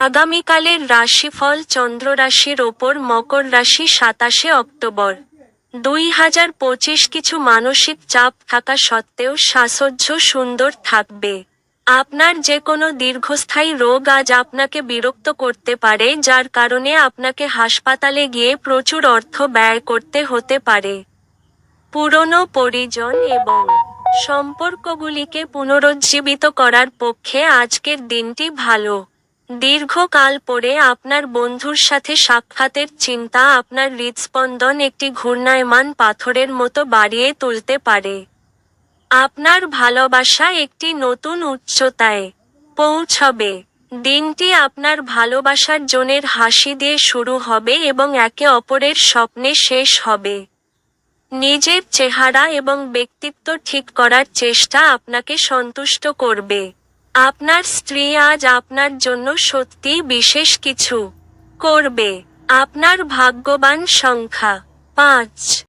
আগামীকালের রাশিফল চন্দ্র রাশির ওপর মকর রাশি সাতাশে অক্টোবর। দুই হাজার পঁচিশ কিছু মানসিক চাপ থাকা সত্ত্বেও সাসহ্য সুন্দর থাকবে। আপনার যে কোনো দীর্ঘস্থায়ী রোগ আজ আপনাকে বিরক্ত করতে পারে, যার কারণে আপনাকে হাসপাতালে গিয়ে প্রচুর অর্থ ব্যয় করতে হতে পারে। পুরনো পরিজন এবং সম্পর্কগুলিকে পুনরুজ্জীবিত করার পক্ষে আজকের দিনটি ভালো। দীর্ঘকাল পরে আপনার বন্ধুর সাথে সাক্ষাতের চিন্তা আপনার হৃদস্পন্দন একটি ঘূর্ণায়মান পাথরের মতো বাড়িয়ে তুলতে পারে। আপনার ভালোবাসা একটি নতুন উচ্চতায় পৌঁছবে। দিনটি আপনার ভালোবাসার জনের হাসি দিয়ে শুরু হবে এবং একে অপরের স্বপ্নে শেষ হবে। নিজের চেহারা এবং ব্যক্তিত্ব ঠিক করার চেষ্টা আপনাকে সন্তুষ্ট করবে। আপনার স্ত্রী আজ আপনার জন্য সত্যি বিশেষ কিছু করবে। আপনার ভাগ্যবান সংখ্যা। পাঁচ।